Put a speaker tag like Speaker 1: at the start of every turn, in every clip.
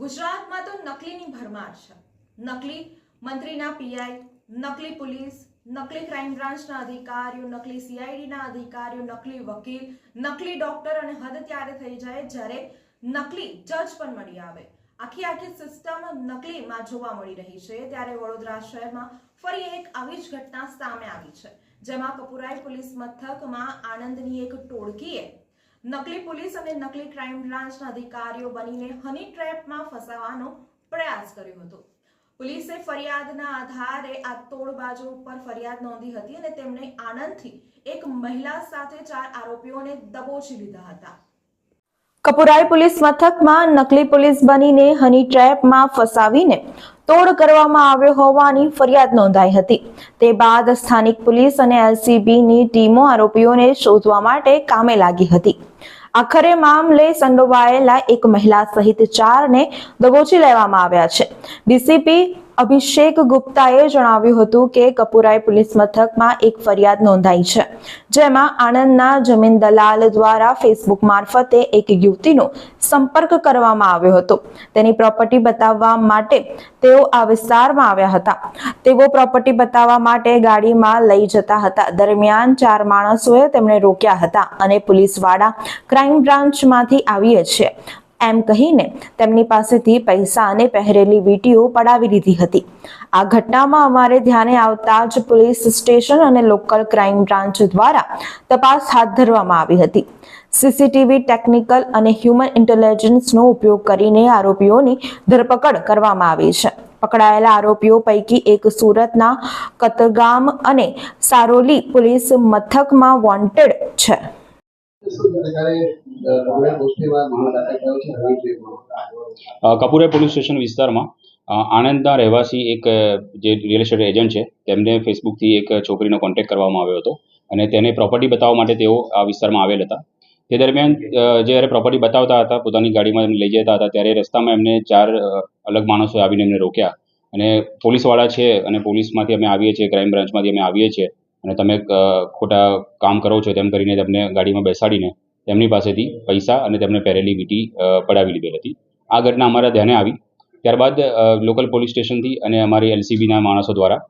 Speaker 1: ગુજરાતમાં તો નકલીની ભરમાર છે. નકલી મંત્રીના પીઆઈ નકલી પોલીસ, નકલી ક્રાઇમ બ્રાન્ચના અધિકારીઓ, નકલી સીઆઈડીના અધિકારીઓ, નકલી વકીલ, નકલી ડોક્ટર અને હદ ત્યારે થઈ જાય જ્યારે નકલી જજ પણ મળી આવે. આખી આખી સિસ્ટમ નકલીમાં જોવા મળી રહી છે. ત્યારે વડોદરા શહેરમાં ફરી એક આવી જ ઘટના સામે આવી છે. જેમાં કપુરાઈ પોલીસ મથકમાં આણંદની એક ટોળકીએ નકલી પોલીસ અને નકલી ક્રાઇમ બ્રાન્ચના અધિકારીઓ બનીને હની ટ્રેપમાં ફસાવાનો પ્રયાસ કર્યો હતો. પોલીસે ફરિયાદના આધારે આ તોડબાજો ઉપર ફરિયાદ નોંધી હતી અને તેમણે આણંદથી એક મહિલા સાથે ચાર આરોપીઓને દબોચી લીધા હતા. કપુરાઈ પોલીસ મથકમાં નકલી પોલીસ બનીને હની ટ્રેપમાં ફસાવીને તોડ કરવામાં આવ્યો હોવાની ફરિયાદ નોંધાઈ હતી. તે બાદ સ્થાનિક પોલીસ અને એલસીબીની ટીમો આરોપીઓને શોધવા માટે કામે લાગી હતી. આખરે મામલે સંડોવાયેલા એક મહિલા સહિત ચારને દબોચી લેવામાં આવ્યા છે. ડીસીપી અભિષેક ગુપ્તાએ જણાવ્યું હતું કે કપુરાઈ પોલીસ મથકમાં એક ફરિયાદ નોંધાઈ છે, જેમાં આણંદના જમીન દલાલ દ્વારા ફેસબુક મારફતે એક યુવતીનો સંપર્ક કરવામાં આવ્યો હતો. તેની પ્રોપર્ટી બતાવવા માટે તેઓ આ વિસ્તારમાં આવ્યા હતા. તેઓ પ્રોપર્ટી બતાવવા માટે ગાડીમાં લઈ જતા હતા. દરમિયાન ચાર માણસોએ તેમણે રોક્યા હતા અને પોલીસવાળા ક્રાઇમ બ્રાન્ચમાંથી આવીએ છીએ. એમ કહીને તેમની પાસેથી પૈસા અને પહેરેલી વીટીઓ પડાવી લીધી હતી. આ ઘટનામાં અમારે ધ્યાને આવતા જ પોલીસ સ્ટેશન અને લોકલ ક્રાઇમ બ્રાન્ચ દ્વારા તપાસ હાથ ધરવામાં આવી હતી. સીસીટીવી, ટેકનિકલ અને હ્યુમન ઇન્ટેલિજન્સનો ઉપયોગ કરીને આરોપીઓની ધરપકડ કરવામાં આવી છે. પકડાયેલા આરોપીઓ પૈકી એક સુરતના કતગામ અને સારોલી પોલીસ મથકમાં વોન્ટેડ છે?
Speaker 2: કપૂરે પોલીસ સ્ટેશન વિસ્તારમાં આણંદના રહેવાસી એક જે રિયલ એસ્ટેટ એજન્ટ છે, તેમને ફેસબુકથી એક છોકરીનો કોન્ટેક્ટ કરવામાં આવ્યો હતો અને તેને પ્રોપર્ટી બતાવવા માટે તેઓ આ વિસ્તારમાં આવેલ હતા. તે દરમિયાન જ્યારે પ્રોપર્ટી બતાવતા હતા, પોતાની ગાડીમાં એમને લઈ જતા હતા, ત્યારે રસ્તામાં એમને ચાર અલગ માણસો આવીને એમને રોક્યા. અને પોલીસવાળા છે અને પોલીસમાંથી અમે આવીએ છીએ ક્રાઇમ બ્રાન્ચમાંથી અમે આવીએ છીએ અને તમે ખોટા કામ કરો છો તેમ કરીને તેમને ગાડીમાં બેસાડીને તેમની પાસેથી પૈસા અને તેમને પહેરેલી વીંટી પડાવી લીધેલ હતી. આ ઘટના અમારા ધ્યાને આવી. ત્યારબાદ લોકલ પોલીસ સ્ટેશનથી અને અમારી એલસીબીના માણસો દ્વારા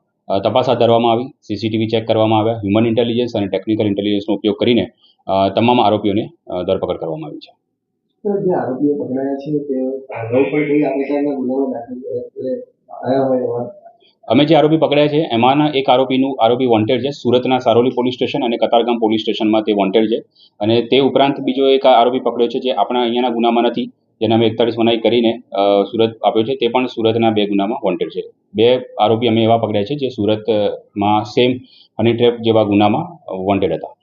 Speaker 2: તપાસ હાથ ધરવામાં આવી. સીસીટીવી ચેક કરવામાં આવ્યા. હ્યુમન ઇન્ટેલિજન્સ અને ટેકનિકલ ઇન્ટેલિજન્સનો ઉપયોગ કરીને તમામ આરોપીઓને ધરપકડ કરવામાં આવી છે.
Speaker 3: આરોપીઓ છે, તે પણ કોઈ આ
Speaker 2: અમે જે આરોપી પકડ્યા છે એમાંના એક આરોપીનું, આરોપી વોન્ટેડ છે, સુરતના સારોલી પોલીસ સ્ટેશન અને કતારગામ પોલીસ સ્ટેશનમાં તે વોન્ટેડ છે. અને તે ઉપરાંત બીજો એક આરોપી પકડ્યો છે જે આપણા અહીંયાના ગુનામાં નથી, જેને અમે એકતાળીસ મનાઈ કરીને સુરત આપ્યો છે, તે પણ સુરતના બે ગુનામાં વોન્ટેડ છે. બે આરોપી અમે એવા પકડ્યા છે જે સુરતમાં સેમ હની ટ્રેપ જેવા ગુનામાં વોન્ટેડ હતા.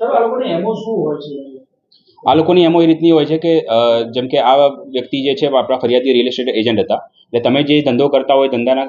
Speaker 3: સર, આ લોકોને એમો શું હોય છે?
Speaker 2: આ લોકોની એમો એ રીતની હોય છે કે જેમ કે આ વ્યક્તિ જે છે, આપણા ફરિયાદી રિયલ એસ્ટેટ એજન્ટ હતા. એટલે તમે જે ધંધો કરતા હોય, ધંધાના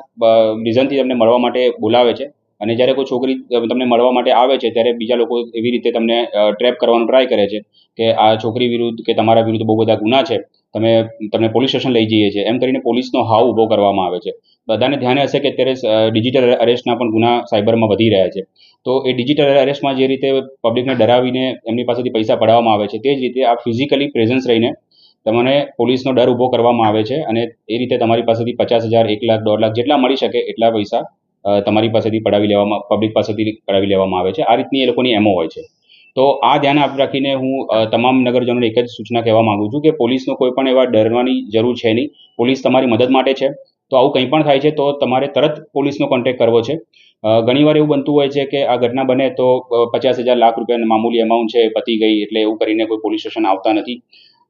Speaker 2: રીઝનથી તમને મળવા માટે બોલાવે છે. અને જ્યારે કોઈ છોકરી તમને મળવા માટે આવે છે, ત્યારે બીજા લોકો એવી રીતે તમને ટ્રેપ કરવાનો ટ્રાય કરે છે કે આ છોકરી વિરુદ્ધ કે તમારા વિરુદ્ધ બહુ બધા ગુના છે. તમે, તમને પોલીસ સ્ટેશન લઈ જઈએ છીએ. એમ કરીને પોલીસનો હાવ ઊભો કરવામાં આવે છે. બધાને ધ્યાને હશે કે અત્યારે ડિજિટલ અરેસ્ટના પણ ગુના સાયબરમાં વધી રહ્યા છે. તો એ ડિજિટલ અરેસ્ટમાં જે રીતે પબ્લિકને ડરાવીને એમની પાસેથી પૈસા પડાવવામાં આવે છે, તે જ રીતે આ ફિઝિકલી પ્રેઝન્સ રહીને તમને પોલીસનો ડર ઊભો કરવામાં આવે છે અને એ રીતે તમારી પાસેથી પચાસ હજાર, એક લાખ, દોઢ લાખ જેટલા મળી શકે એટલા પૈસા તમારી પાસેથી પડાવી લેવામાં પબ્લિક પાસેથી પડાવી લેવામાં આવે છે. આ રીતની એ લોકોની એમો હોય છે. તો આ ધ્યાન આપ રાખીને હું તમામ નગરજનોને એક જ સૂચના કહેવા માગું છું કે પોલીસનો કોઈ પણ એવા ડરવાની જરૂર છે નહીં. પોલીસ તમારી મદદ માટે છે. તો આવું કંઈ પણ થાય છે તો તમારે તરત પોલીસનો કોન્ટેક કરવો છે. ઘણીવાર એવું બનતું હોય છે કે આ ઘટના બને તો પચાસ હજાર લાખ રૂપિયાની મામૂલી અમાઉન્ટ છે, પતી ગઈ એટલે એવું કરીને કોઈ પોલીસ સ્ટેશન આવતા નથી.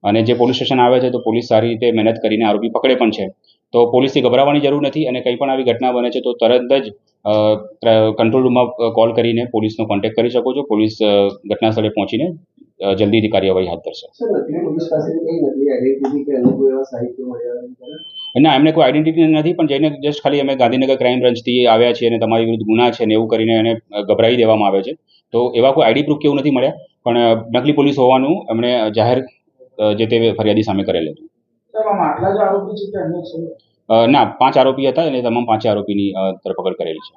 Speaker 2: અને જે પોલીસ સ્ટેશન આવે છે તો પોલીસ સારી રીતે મહેનત કરીને આરોપી પકડે પણ છે. તો પોલીસથી ગભરાવાની જરૂર નથી અને કંઈ પણ આવી ઘટના બને છે તો તરત જ કંટ્રોલ રૂમમાં કોલ કરીને પોલીસનો કોન્ટેક્ટ કરી શકો છો. પોલીસ ઘટના સ્થળે પહોંચીને જલ્દીથી કાર્યવાહી હાથ ધરશે. ના એમને કોઈ આઈડેન્ટિટી નથી પણ જઈને જસ્ટ ખાલી અમે ગાંધીનગર ક્રાઇમ બ્રાન્ચથી આવ્યા છીએ અને તમારી વિરુદ્ધ ગુના છે ને એવું કરીને એને ગભરાવી દેવામાં આવે છે. તો એવા કોઈ આઈડી પ્રૂફ કેવું નથી મળ્યા પણ નકલી પોલીસ હોવાનું એમણે જાહેર જે તે ફરિયાદી સામે કરેલ હતું. ના પાંચ આરોપી હતા અને તમામ પાંચે આરોપીની ધરપકડ કરેલી છે.